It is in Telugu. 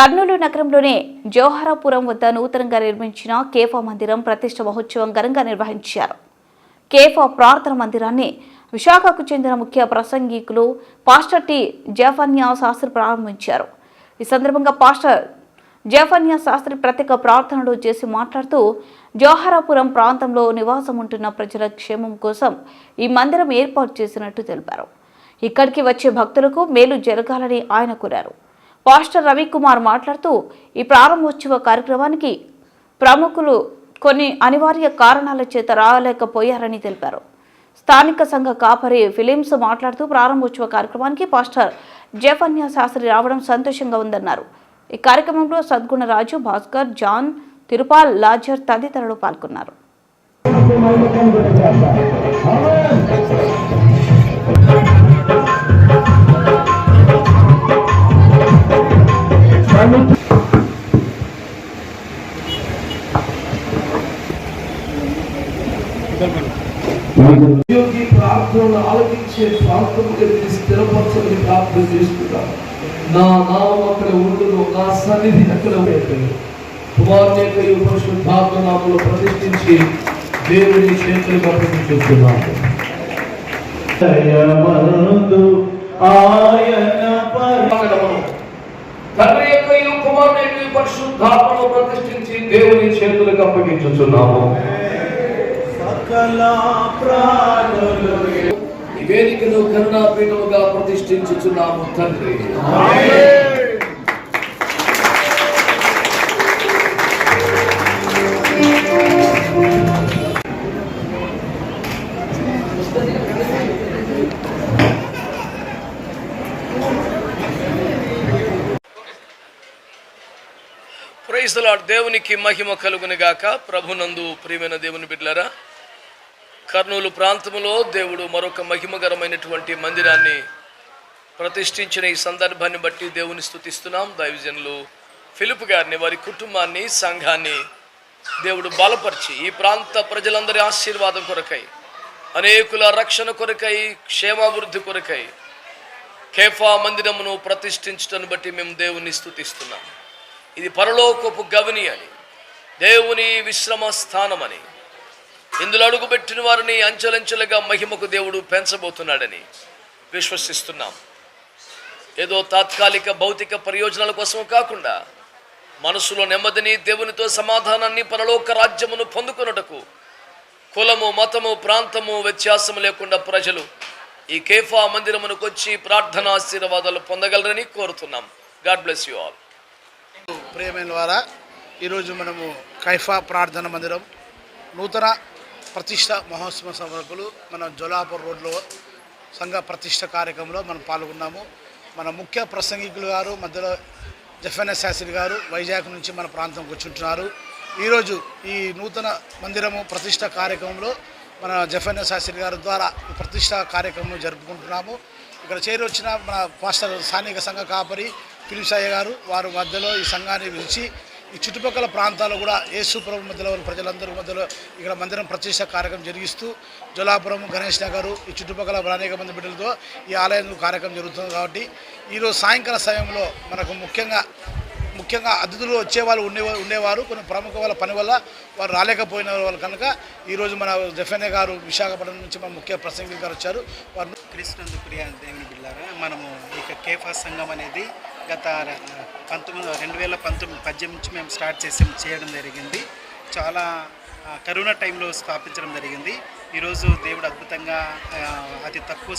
కర్నూలు నగరంలోనే జోహరాపురం వద్ద నూతనంగా నిర్మించిన కేఫా మందిరం ప్రతిష్ట మహోత్సవం ఘనంగా నిర్వహించారు. కేఫా ప్రార్థన మందిరాన్ని విశాఖకు చెందిన ముఖ్య ప్రసంగికులు పాస్టర్ టి జఫన్యా శాస్త్రి ప్రారంభించారు. ఈ సందర్భంగా పాస్టర్ జఫన్యా శాస్త్రి ప్రత్యేక ప్రార్థనలు చేసి మాట్లాడుతూ జోహరాపురం ప్రాంతంలో నివాసం ఉంటున్న ప్రజల క్షేమం కోసం ఈ మందిరం ఏర్పాటు చేసినట్టు తెలిపారు. ఇక్కడికి వచ్చే భక్తులకు మేలు జరగాలని ఆయన కోరారు. పాస్టర్ రవికుమార్ మాట్లాడుతూ ఈ ప్రారంభోత్సవ కార్యక్రమానికి ప్రముఖులు కొన్ని అనివార్య కారణాల చేత రాలేకపోయారని తెలిపారు. స్థానిక సంఘ కాపరి ఫిలిమ్స్ మాట్లాడుతూ ప్రారంభోత్సవ కార్యక్రమానికి పాస్టర్ జఫన్యా శాస్త్రి రావడం సంతోషంగా ఉందన్నారు. ఈ కార్యక్రమంలో సద్గుణరాజు భాస్కర్ జాన్ తిరుపాల్ లాజర్ తదితరులు పాల్గొన్నారు. ఉద్యోగి ప్రార్థనలు ఆలకించే ప్రాంతముగా మీరు స్థిరపరచమని ప్రార్థన చేస్తున్నాను నా నామం అక్కడ ఉండును నా సన్నిధి అక్కడ ఉంటుంది కుమార్తె యొక్క పరిశుద్ధాత్మ నామములో ప్రతిష్ఠించి దేవుని చేతులకు అప్పగించుతున్నాను దయమందు ఆయన పరి తండ్రి యొక్క ఈ కుమారుని యొక్క ఈ పరిశుద్ధాత్మను ప్రతిష్ఠించి దేవుని చేతులకు ఈ వేదికను కరుణాపీఠముగా ప్రతిష్ఠించుచున్నాము తండ్రి. ప్రైజ్ లాడ్ దేవునికి మహిమ కలుగునిగాక ప్రభునందు ప్రియమైన దేవుని బిడ్డలరా కర్నూలు ప్రాంతంలో దేవుడు మరొక మహిమకరమైనటువంటి మందిరాన్ని ప్రతిష్ఠించిన ఈ సందర్భాన్ని బట్టి దేవుని స్థుతిస్తున్నాం. దైవజనులు ఫిలిప్ గారిని వారి కుటుంబాన్ని సంఘాన్ని దేవుడు బలపరిచి ఈ ప్రాంత ప్రజలందరి ఆశీర్వాదం కొరకై అనేకుల రక్షణ కొరకై క్షేమాభివృద్ధి కొరకై కేఫా మందిరమును ప్రతిష్ఠించటను బట్టి మేము దేవుని స్థుతిస్తున్నాం. ఇది పరలోకపు గవిని అని దేవుని విశ్రమ స్థానమని. ఇందులో అడుగుపెట్టిన వారిని అంచెలంచెలుగా మహిమకు దేవుడు పెంచబోతున్నాడని విశ్వసిస్తున్నాం. ఏదో తాత్కాలిక భౌతిక ప్రయోజనాల కోసం కాకుండా మనసులో నెమ్మదిని దేవునితో సమాధానాన్ని పరలోక రాజ్యమును పొందుకొనుటకు కులము మతము ప్రాంతము వ్యత్యాసము లేకుండా ప్రజలు ఈ కేఫా మందిరమునకు వచ్చి ప్రార్థనా ఆశీర్వాదాలు పొందగలరని కోరుతున్నాం. God bless you all. ప్రియమైన వారా ఈరోజు మనము కైఫా ప్రార్థన మందిరం నూతన ప్రతిష్ట మహోత్సవ సమర్పులు మన జోలాపూర్ రోడ్లో సంఘ ప్రతిష్ట కార్యక్రమంలో మనం పాల్గొన్నాము. మన ముఖ్య ప్రసంగికులు గారు మధ్యలో జఫన శాస్త్రి గారు వైజాగ్ నుంచి మన ప్రాంతంకి వచ్చుంటున్నారు ఈరోజు ఈ నూతన మందిరము ప్రతిష్ట కార్యక్రమంలో మన జఫన శాస్త్రి గారి ద్వారా ఈ ప్రతిష్ట కార్యక్రమం జరుపుకుంటున్నాము. ఇక్కడ చేరి వచ్చిన మన పాస్టర్ స్థానిక సంఘ కాపరి పిలిసాయ్య గారు వారు మధ్యలో ఈ సంఘాన్ని పిలిచి ఈ చుట్టుపక్కల ప్రాంతాల్లో కూడా యేసుపురం మధ్యలో ప్రజలందరూ మధ్యలో ఇక్కడ మందిరం ప్రతిష్ట కార్యక్రమం జరిగిస్తూ జోలాపురం గణేష్ నగర్ ఈ చుట్టుపక్కల అనేక మంది బిడ్డలతో ఈ ఆలయంలో కార్యక్రమం జరుగుతుంది కాబట్టి ఈరోజు సాయంకాల సమయంలో మనకు ముఖ్యంగా ముఖ్యంగా అతిథులు వచ్చేవాళ్ళు ఉండే ఉండేవారు కొన్ని ప్రముఖ వాళ్ళ పని వల్ల వారు రాలేకపోయిన వాళ్ళు కనుక ఈరోజు మన జఫెనే గారు విశాఖపట్నం నుంచి మన ముఖ్య ప్రసంగికులు గారు వచ్చారు. వారు కృష్ణందు ప్రియా దేవుని బిళ్ళారా మనము ఇక కేఫా సంఘం అనేది గత పంతొమ్మిది రెండు వేల పంతొమ్మిది పద్దెనిమిది నుంచి మేము స్టార్ట్ చేసి చేయడం జరిగింది. చాలా కరోనా టైంలో స్థాపించడం జరిగింది. ఈరోజు దేవుడు అద్భుతంగా అతి తక్కువ